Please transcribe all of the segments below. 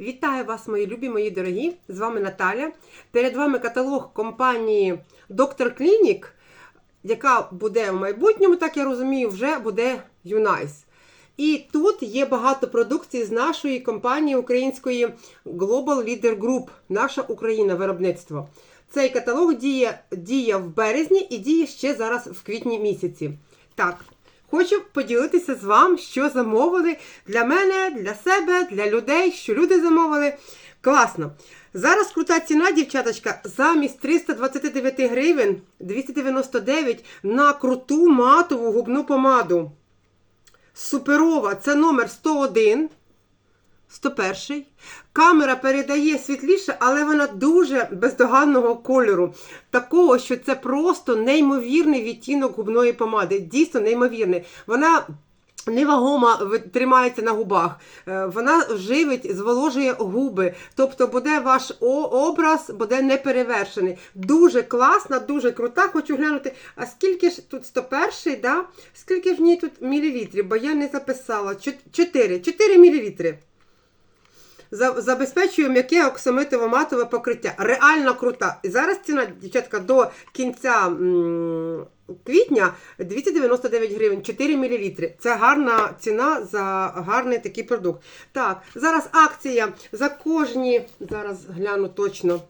Вітаю вас, мої любі, мої дорогі! З вами Наталя. Перед вами каталог компанії Доктор Клінік, яка буде в майбутньому, так я розумію, вже буде Юнайс. І тут є багато продукції з нашої компанії української Global Leader Group, наша Україна виробництво. Цей каталог діє, діє в березні і діє ще зараз в квітні місяці. Так, Хочу поділитися з вами, що замовили для мене, для себе, для людей, що люди замовили. Класно. Зараз крута ціна, дівчаточка, замість 329 гривень 299 на круту матову губну помаду. Суперова, це номер 101. 101. Камера передає світліше, але вона дуже бездоганного кольору. Такого, що це просто неймовірний відтінок губної помади. Дійсно неймовірний. Вона. Невагома тримається на губах, Е, вона живить, зволожує губи. Тобто буде ваш образ буде неперевершений. Дуже класна, дуже крута. Хочу глянути. А скільки ж тут 101, да? Скільки ж в ній тут мілілітрів? Бо я не записала. 4. 4 мілілітри. За- Забезпечує м'яке оксамитово-матове покриття. Реально крута. І зараз ціна, дівчатка, до кінця квітня 299 гривень, 4 мл. Це гарна ціна за гарний такий продукт. Так, зараз акція за кожні, зараз гляну точно.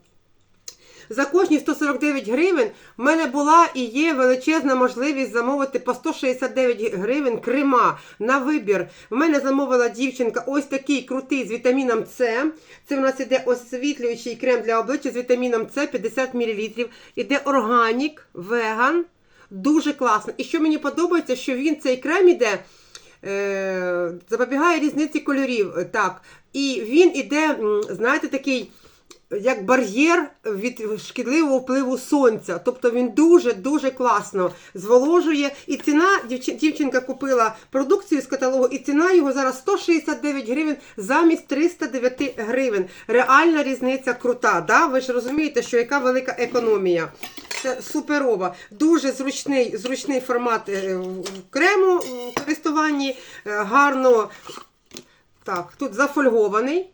За кожні 149 гривень в мене була і є величезна можливість замовити по 169 гривень крема на вибір. В мене замовила дівчинка ось такий крутий з вітаміном С. Це в нас іде освітлюючий крем для обличчя з вітаміном С 50 мл. Іде органік, веган. Дуже класно. І що мені подобається, що він цей крем іде. Е, запобігає різниці кольорів. Так. І він іде, знаєте, такий як бар'єр від шкідливого впливу сонця. Тобто він дуже-дуже класно зволожує. І ціна, дівчинка купила продукцію з каталогу, і ціна його зараз 169 гривень замість 309 гривень. Реальна різниця крута. Да? Ви ж розумієте, що яка велика економія. Це суперова. Дуже зручний, зручний формат е, крему в користуванні. Е, Гарно. Так, тут зафольгований.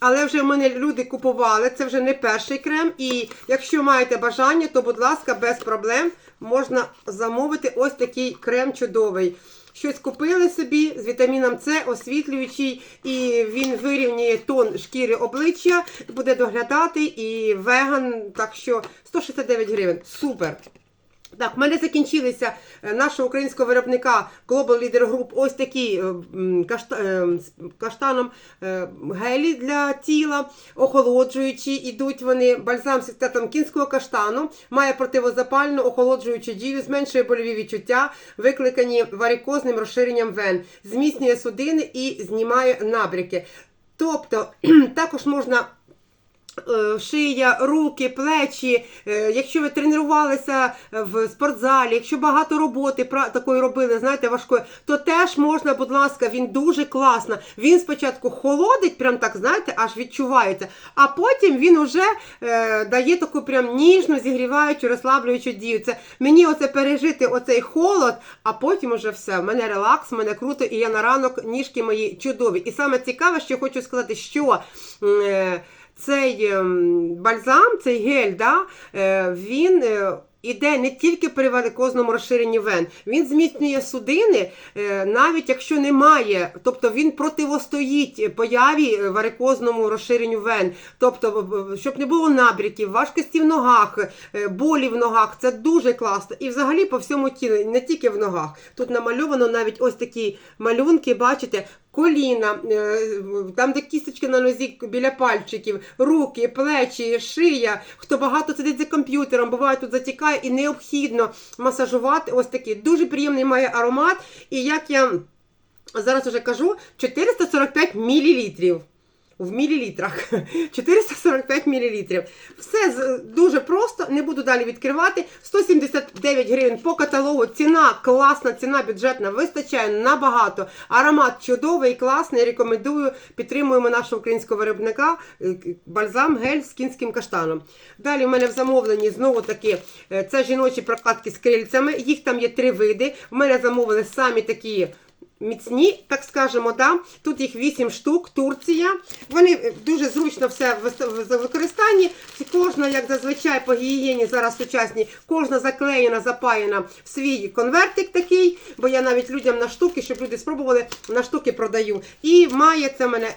Але вже в мене люди купували, це вже не перший крем. І якщо маєте бажання, то, будь ласка, без проблем можна замовити ось такий крем чудовий. Щось купили собі з вітаміном С, освітлюючий, і він вирівнює тон шкіри обличчя, буде доглядати і веган. Так що 169 гривень. Супер! Так, в мене закінчилися е, нашого українського виробника Global Leader Group ось такі е, м, кашта, е, каштаном гелі для тіла, охолоджуючі, ідуть вони бальзам з цитатом кінського каштану, має противозапальну охолоджуючу дію, зменшує больові відчуття, викликані варикозним розширенням вен, зміцнює судини і знімає набряки. Тобто також можна шия, руки, плечі. Е, Якщо ви тренувалися в спортзалі, якщо багато роботи такої робили, знаєте, важкої, то теж можна, будь ласка, він дуже класно. Він спочатку холодить, прям так, знаєте, аж відчувається, а потім він уже е, дає таку прям ніжну, зігріваючу, розслаблюючу дію. Це мені оце пережити оцей холод, а потім уже все. В мене релакс, в мене круто, і я на ранок ніжки мої чудові. І саме цікаве, що хочу сказати, що. Е, цей ем, бальзам, цей гель, да, е, він е, іде не тільки при варикозному розширенні вен, він зміцнює судини, е, навіть якщо немає, тобто він противостоїть появі варикозному розширенню вен, тобто, щоб не було набряків, важкості в ногах, болі в ногах. Це дуже класно. І взагалі по всьому тілу, не тільки в ногах. Тут намальовано навіть ось такі малюнки, бачите. Коліна, е, там, де кісточки на нозі біля пальчиків, руки, плечі, шия. Хто багато сидить за комп'ютером, буває тут затікає і необхідно масажувати. Ось такий дуже приємний має аромат. І як я зараз уже кажу, 445 мілілітрів. В мілілітрах 445 мілілітрів. Все дуже просто, не буду далі відкривати. 179 гривень по каталогу. Ціна класна, ціна бюджетна, вистачає набагато. Аромат чудовий, класний. Рекомендую. Підтримуємо нашого українського виробника е, бальзам гель з кінським каштаном. Далі в мене в замовленні знову таки е, це жіночі прокладки з крильцями. Їх там є три види. В мене замовили самі такі міцні, так скажемо, да? тут їх 8 штук, Турція. Вони дуже зручно все в використанні. Кожна, як зазвичай, по гігієні зараз сучасній, кожна заклеєна, запаяна в свій конвертик такий, бо я навіть людям на штуки, щоб люди спробували, на штуки продаю. І має це мене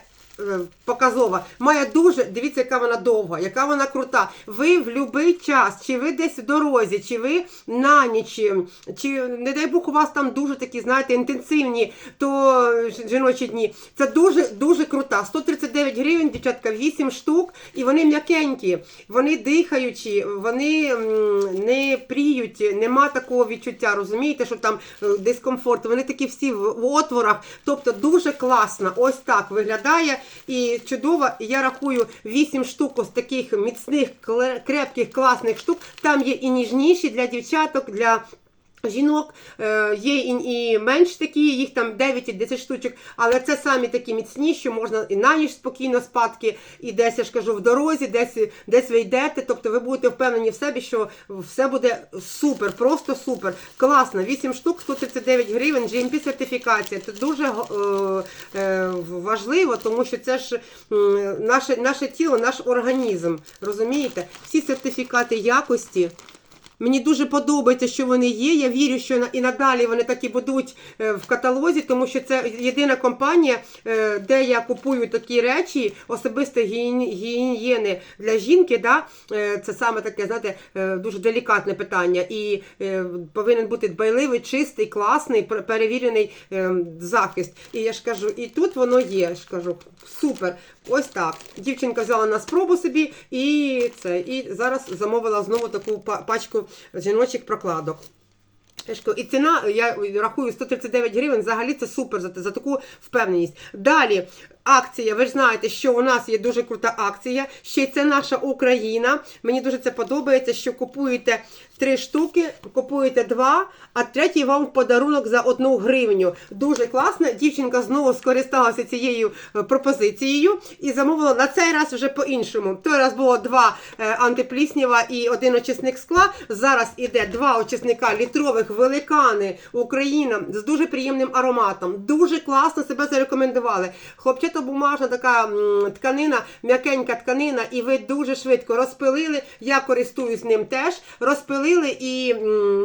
показова. Має дуже, дивіться, яка вона довга, яка вона крута. Ви в будь-який час, чи ви десь в дорозі, чи ви на ніч, чи не дай Бог, у вас там дуже такі, знаєте, інтенсивні то жіночі дні. Це дуже дуже крута. 139 гривень, дівчатка, 8 штук, і вони м'якенькі, вони дихаючі, вони не пріють, нема такого відчуття. Розумієте, що там е, дискомфорт. Вони такі всі в отворах. Тобто дуже класно. Ось так виглядає і чудово. Я рахую 8 штук ось таких міцних, крепких, класних штук. Там є і ніжніші для дівчаток, для. Жінок е, є і, менш такі, їх там 9 і 10 штучок, але це самі такі міцні, що можна і на ніч спокійно спадки, і десь я ж кажу в дорозі, десь, десь ви йдете. Тобто ви будете впевнені в себе, що все буде супер, просто супер. Класно, 8 штук, 139 гривень, GMP сертифікація. Це дуже е, е, важливо, тому що це ж м, наше, наше тіло, наш організм. Розумієте? Всі сертифікати якості. Мені дуже подобається, що вони є. Я вірю, що і надалі вони так і будуть е, в каталозі, тому що це єдина компанія, е, де я купую такі речі, особисто гігієни для жінки. Да? Е, Це саме таке, знаєте, дуже делікатне питання. І повинен бути дбайливий, чистий, класний, перевірений е, захист. І я ж кажу, і тут воно є. Я ж кажу, супер. Ось так. Дівчинка взяла на спробу собі і це. І зараз замовила знову таку пачку жіночих прокладок. І ціна, я рахую 139 гривень, взагалі це супер за, за таку впевненість. Далі акція. Ви ж знаєте, що у нас є дуже крута акція. Ще це наша Україна. Мені дуже це подобається, що купуєте три штуки, купуєте два, а третій вам в подарунок за одну гривню. Дуже класно. Дівчинка знову скористалася цією е, пропозицією і замовила на цей раз вже по-іншому. Той раз було два е, антипліснява і один очисник скла. Зараз іде два очисника літрових великани Україна з дуже приємним ароматом. Дуже класно себе зарекомендували. Хлопчатобумажна така тканина, м'якенька тканина, і ви дуже швидко розпилили. Я користуюсь ним теж. Розпилили і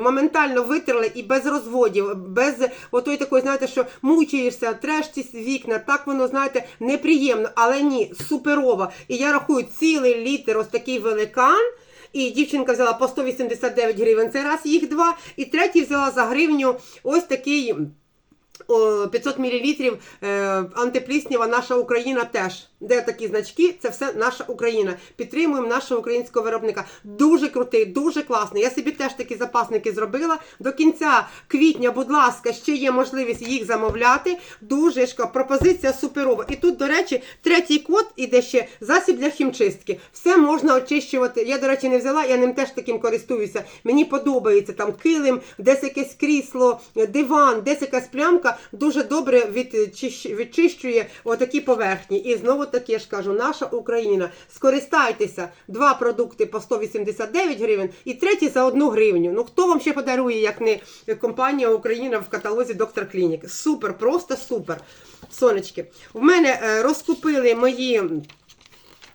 моментально витерли, і без розводів, без отої такої, знаєте, що мучаєшся, треш ці вікна. Так воно, знаєте, неприємно, але ні, суперово. І я рахую цілий літр ось такий великан. І дівчинка взяла по 189 гривень. Цей раз їх два. І третій взяла за гривню ось такий 500 мл е, антипліснява наша Україна теж. Де такі значки, це все наша Україна. Підтримуємо нашого українського виробника. Дуже крутий, дуже класний. Я собі теж такі запасники зробила. До кінця квітня, будь ласка, ще є можливість їх замовляти. Дуже ж пропозиція суперова. І тут, до речі, третій код іде ще засіб для хімчистки. Все можна очищувати. Я, до речі, не взяла, я ним теж таким користуюся. Мені подобається там килим, десь якесь крісло, диван, десь якась плямка. Дуже добре відчищує отакі поверхні. І знову таки я ж кажу, наша Україна. Скористайтеся два продукти по 189 гривень і третій за одну гривню. Ну хто вам ще подарує, як не компанія Україна в каталозі Доктор Клінік? Супер, просто супер. Сонечки. В мене е, розкупили мої.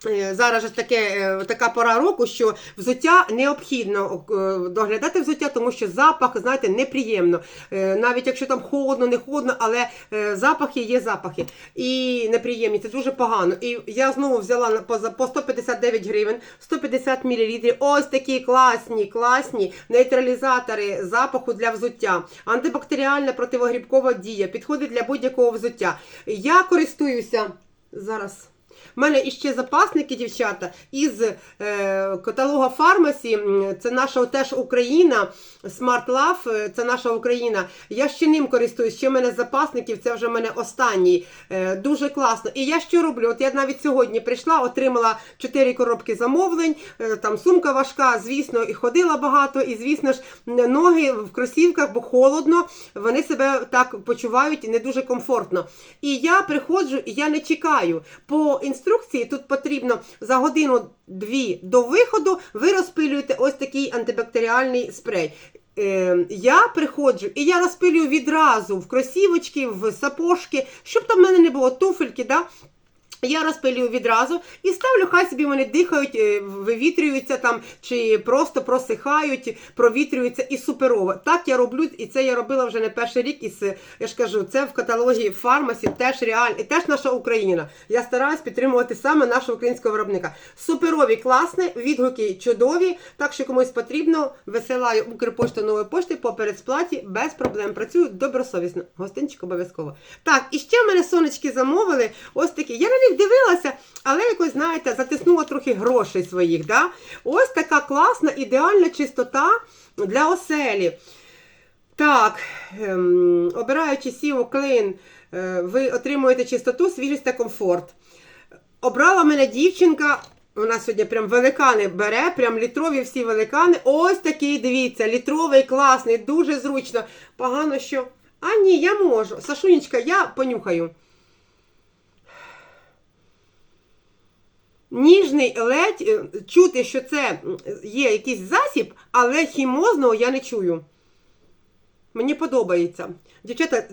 Е, Зараз же таке, е, така пора року, що взуття необхідно е, доглядати взуття, тому що запах, знаєте, неприємно. Навіть якщо там холодно, не холодно, але запахи є запахи. І неприємні, це дуже погано. І я знову взяла по 159 гривень, 150 мл. Ось такі класні, класні нейтралізатори запаху для взуття. Антибактеріальна противогрібкова дія. Підходить для будь-якого взуття. Я користуюся зараз. У мене іще запасники, дівчата, із е, каталога Фармасі. Це наша теж Україна. Smart Love, е, це наша Україна. Я ще ним користуюсь. Ще в мене запасників, це вже в мене останній. Е, дуже класно. І я що роблю? От я навіть сьогодні прийшла, отримала 4 коробки замовлень. е, там сумка важка, звісно, і ходила багато, і звісно ж, ноги в кросівках, бо холодно. Вони себе так почувають не дуже комфортно. І я приходжу, і я не чекаю. По інструкції тут потрібно за годину-дві до виходу ви розпилюєте ось такий антибактеріальний спрей. е, я приходжу і я розпилюю відразу в кросівочки, в сапожки, щоб там в мене не було туфельки, да? Я розпилюю відразу і ставлю, хай собі вони дихають, е, вивітрюються там, чи просто просихають, провітрюються і суперово. Так я роблю, і це я робила вже не перший рік. Із, я ж кажу, це в каталогі фармасі теж реально, і теж наша Україна. Я стараюсь підтримувати саме нашого українського виробника. Суперові, класне, відгуки чудові. Так що комусь потрібно, висилаю Укрпошту нової пошти по передсплаті без проблем. Працюю добросовісно. Гостинчик обов'язково. Так, і ще в мене сонечки замовили. Ось такі. Я на них дивилася, але якось, знаєте, затиснула трохи грошей своїх. Да? Ось така класна, ідеальна чистота для оселі. Так, ем, обираючи сіо клин, е, ви отримуєте чистоту, свіжість та комфорт. Обрала мене дівчинка. Вона сьогодні прям великани бере, прям літрові всі великани. Ось такий, дивіться, літровий, класний, дуже зручно. Погано, що. А ні, я можу. Сашунечка, я понюхаю. Ніжний ледь е, чути, що це є якийсь засіб, але хімозного я не чую. Мені подобається. Дівчата,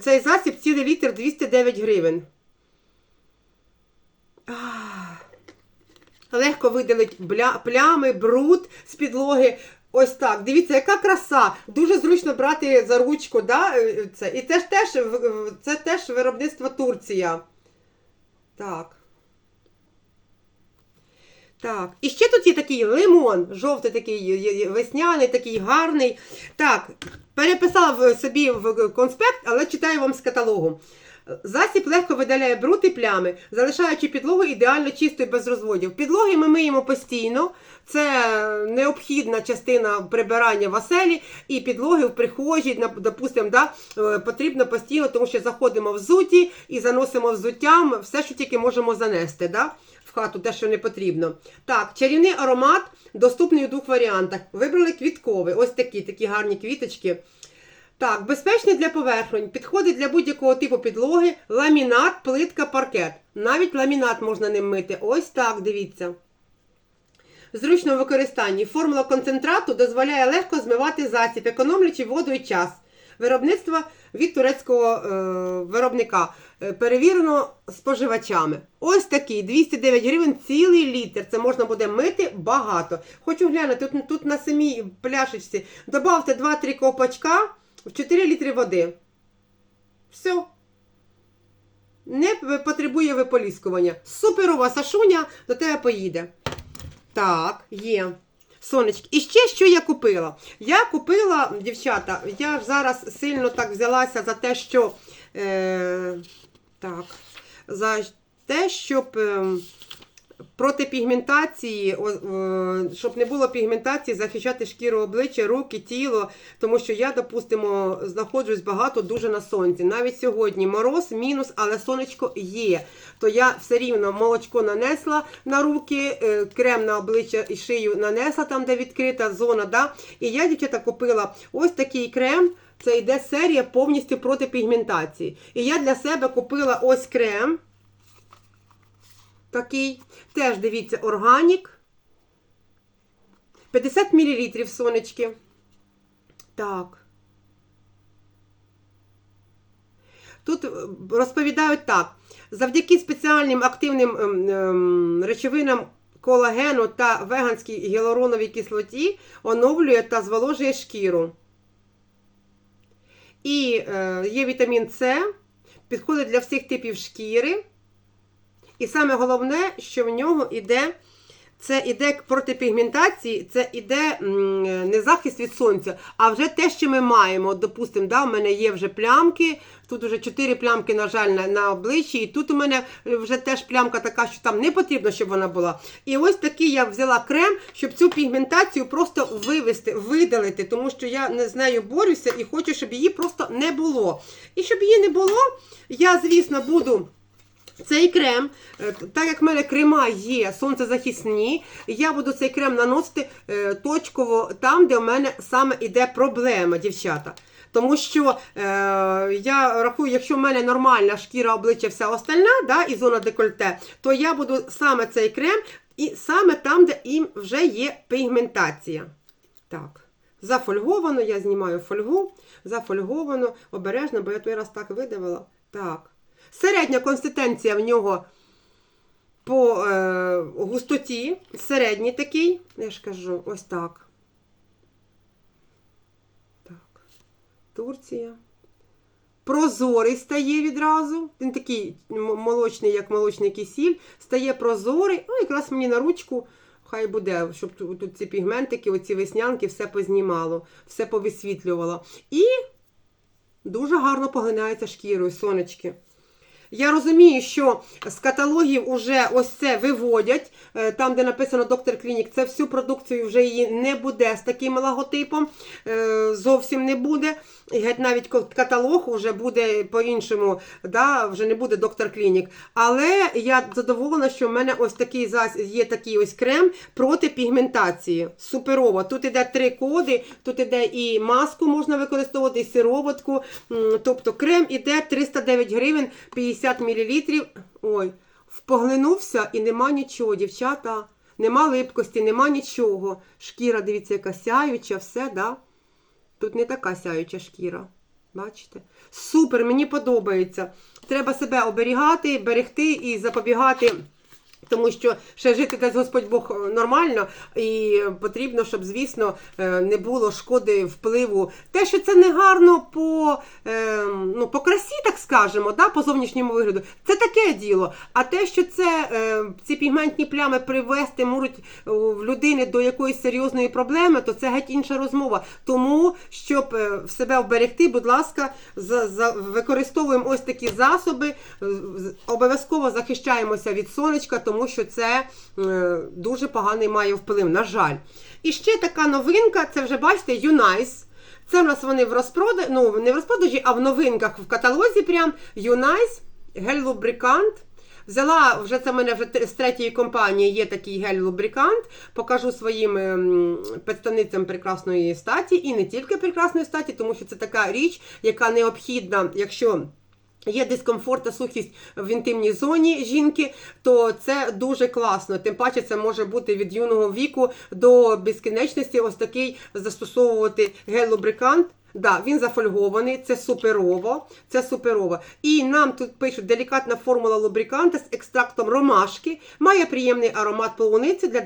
цей засіб цілий літр 209 гривень. Легко видалить плями, бруд з підлоги. Ось так. Дивіться, яка краса. Дуже зручно брати за ручку. Да? е, Це. І це ж теж, це теж виробництво Турція. Так. Так, і ще тут є такий лимон, жовтий такий весняний, такий гарний. Так, переписала собі в конспект, але читаю вам з каталогу. Засіб легко видаляє бруд і плями, залишаючи підлогу ідеально чистою без розводів. Підлоги ми миємо постійно, це необхідна частина прибирання в оселі, і підлоги в прихожій, допустимо, да, е, потрібно постійно, тому що заходимо взуті і заносимо взуттям все, що тільки можемо занести. Да? в хату, те, що не потрібно. Так, чарівний аромат доступний у двох варіантах. Вибрали квітковий. Ось такі, такі гарні квіточки. Так, безпечний для поверхонь, підходить для будь-якого типу підлоги, ламінат, плитка, паркет. Навіть ламінат можна ним мити. Ось так, дивіться. Зручно в використанні. Формула концентрату дозволяє легко змивати засіб, економлячи воду і час. Виробництво від турецького е, виробника. Е, перевірено споживачами. Ось такий 209 гривень цілий літр. Це можна буде мити багато. Хочу глянути, тут, тут на самій пляшечці додавте 2-3 ковпачка в 4 літри води. Все. Не потребує виполіскування. Суперова Сашуня до тебе поїде. Так, є. Сонечки. І ще що я купила? Я купила, дівчата, я зараз сильно так взялася за те, що. Е, так, за те, щоб. Е, Проти пігментації, щоб не було пігментації, захищати шкіру обличчя, руки, тіло, тому що я, допустимо, знаходжусь багато дуже на сонці. Навіть сьогодні мороз, мінус, але сонечко є. То я все рівно молочко нанесла на руки, е, крем на обличчя і шию нанесла там, де відкрита зона. Да? І я, дівчата, купила ось такий крем. Це йде серія повністю проти пігментації. І я для себе купила ось крем. Такий. Теж дивіться, органік. 50 мл сонечки. Так. Тут е, розповідають так: завдяки спеціальним активним ем, ем, речовинам колагену та веганській гіалуроновій кислоті оновлює та зволожує шкіру. І е, є вітамін С, підходить для всіх типів шкіри. І саме головне, що в нього йде, це іде проти пігментації, це іде не захист від сонця, а вже те, що ми маємо. Допустимо, да, у мене є вже плямки, тут вже 4 плямки, на жаль, на, на обличчі, і тут у мене вже теж плямка така, що там не потрібно, щоб вона була. І ось такий я взяла крем, щоб цю пігментацію просто вивести, видалити, тому що я не з нею борюся і хочу, щоб її просто не було. І щоб її не було, я, звісно, буду. Цей крем, е, так як в мене крема є сонцезахисні, я буду цей крем наносити е, точково там, де в мене саме іде проблема, дівчата. Тому що е, я рахую, якщо в мене нормальна шкіра обличчя вся остальна, да, і зона декольте, то я буду саме цей крем і саме там, де їм вже є пігментація. Так, Зафольговано, я знімаю фольгу, зафольговано, обережно, бо я той раз так видавила. Так. Середня консистенція в нього по е, густоті, середній такий, я ж кажу, ось так. Так. Турція. Прозорий стає відразу. Він такий молочний, як молочний кисіль. Стає прозорий. Ну, якраз мені на ручку хай буде, щоб тут, тут ці пігментики, оці веснянки, все познімало, все повисвітлювало. І дуже гарно поглинається шкірою, сонечки. Я розумію, що з каталогів уже ось це виводять, е, там, де написано доктор Клінік, це всю продукцію вже її не буде з таким логотипом, е, зовсім не буде. І геть навіть каталог вже буде по-іншому, да, вже не буде доктор Клінік. Але я задоволена, що в мене ось такий є такий ось крем проти пігментації. Суперово. Тут іде три коди, тут іде і маску можна використовувати, і сироватку. Тобто крем іде 309 гривень 50 мл. Ой, впоглинувся і нема нічого, дівчата. Нема липкості, нема нічого. Шкіра, дивіться, яка сяюча, все, да? Тут не така сяюча шкіра. Бачите? Супер, мені подобається. Треба себе оберігати, берегти і запобігати. Тому що ще жити десь Господь Бог е, нормально, і потрібно, щоб, звісно, е, не було шкоди впливу. Те, що це не гарно по, е, ну, по красі, так скажемо, да, по зовнішньому вигляду, це таке діло. А те, що це е, ці пігментні плями привести можуть в людини до якоїсь серйозної проблеми, то це геть інша розмова. Тому, щоб в себе вберегти, будь ласка, за, за, використовуємо ось такі засоби, обов'язково захищаємося від сонечка, тому що це е, дуже поганий має вплив, на жаль. І ще така новинка, це вже бачите, Юнайс. Це в нас вони в розпродажі, ну не в розпродажі, а в новинках в каталозі прям Юнайс, гель-лубрикант. Взяла вже це в мене вже з третьої компанії є такий гель-лубрикант. Покажу своїм ем, представницям прекрасної статі і не тільки прекрасної статі, тому що це така річ, яка необхідна, якщо. Є дискомфорт та сухість в інтимній зоні жінки, то це дуже класно. Тим паче це може бути від юного віку до безкінечності. Ось такий застосовувати гель-лубрикант. Да, він зафольгований, це суперово. Це суперово. І нам тут пишуть делікатна формула лубриканта з екстрактом ромашки, має приємний аромат полуниці для,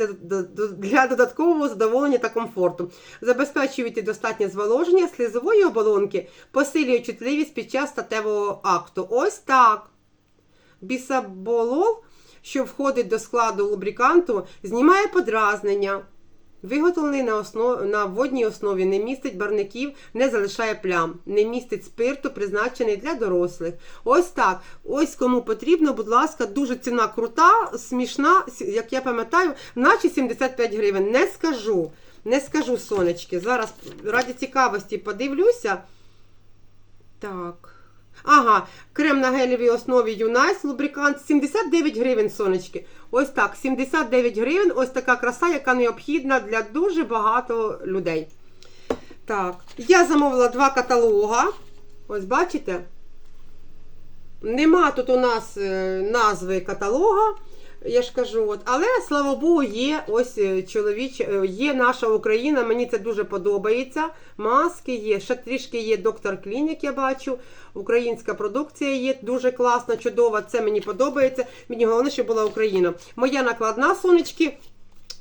для додаткового задоволення та комфорту. Забезпечують достатнє зволоження слизової оболонки, посилює чутливість під час статевого акту. Ось так. Бісаболол, що входить до складу лубриканту, знімає подразнення. Виготовлений на, основ... на водній основі, не містить барників, не залишає плям, не містить спирту, призначений для дорослих. Ось так. Ось кому потрібно, будь ласка, дуже ціна крута, смішна, як я пам'ятаю, наче 75 гривень. Не скажу. Не скажу, сонечки. Зараз раді цікавості подивлюся. Так. Ага, крем на гелевій основі Юнайс, лубрикант 79 гривень, сонечки. Ось так, 79 гривень, ось така краса, яка необхідна для дуже багато людей. Так, я замовила два каталога. Ось бачите? Нема тут у нас е, назви каталога. Я ж кажу, от, але слава Богу, є ось е, чоловіч, е, є наша Україна. Мені це дуже подобається. Маски є, ще трішки є доктор Клінік, я бачу. Українська продукція є дуже класна, чудова. Це мені подобається. Мені головне, щоб була Україна. Моя накладна сонечки.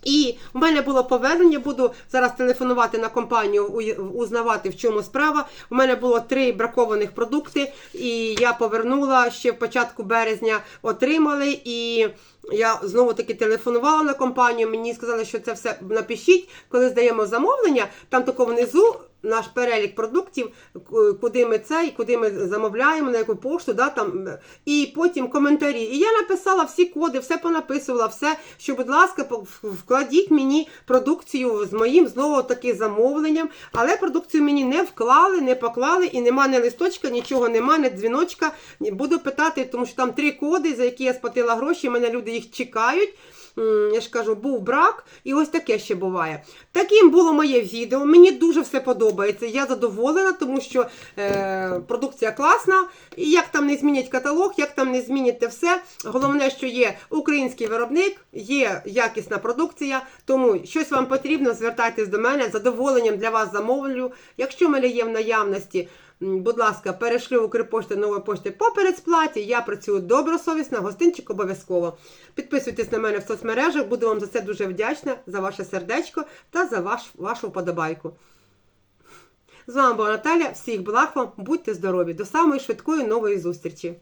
І в мене було повернення, буду зараз телефонувати на компанію, узнавати, в чому справа. У мене було три бракованих продукти, і я повернула ще в початку березня, отримали. І я знову таки телефонувала на компанію. Мені сказали, що це все напишіть, коли здаємо замовлення. Там тако внизу наш перелік продуктів, куди ми це, і куди ми замовляємо, на яку пошту, да, там, і потім коментарі. І я написала всі коди, все понаписувала, все, що, будь ласка, вкладіть мені продукцію з моїм знову таки замовленням. Але продукцію мені не вклали, не поклали, і нема ні листочка, нічого нема, ні дзвіночка. Буду питати, тому що там три коди, за які я сплатила гроші, мене люди їх чекають. Я ж кажу, був брак, і ось таке ще буває. Таким було моє відео. Мені дуже все подобається. Я задоволена, тому що е, продукція класна. І як там не змінять каталог, як там не змінять все. Головне, що є український виробник, є якісна продукція. Тому щось вам потрібно, звертайтесь до мене. З задоволенням для вас замовлю. Якщо мене є в наявності. Будь ласка, перешлю Укрпошти нової пошти по передсплаті. Я працюю добросовісно, гостинчик обов'язково. Підписуйтесь на мене в соцмережах, буду вам за це дуже вдячна, за ваше сердечко та за ваш, вашу вподобайку. З вами була Наталя. Всіх благ вам, будьте здорові! До самої швидкої нової зустрічі!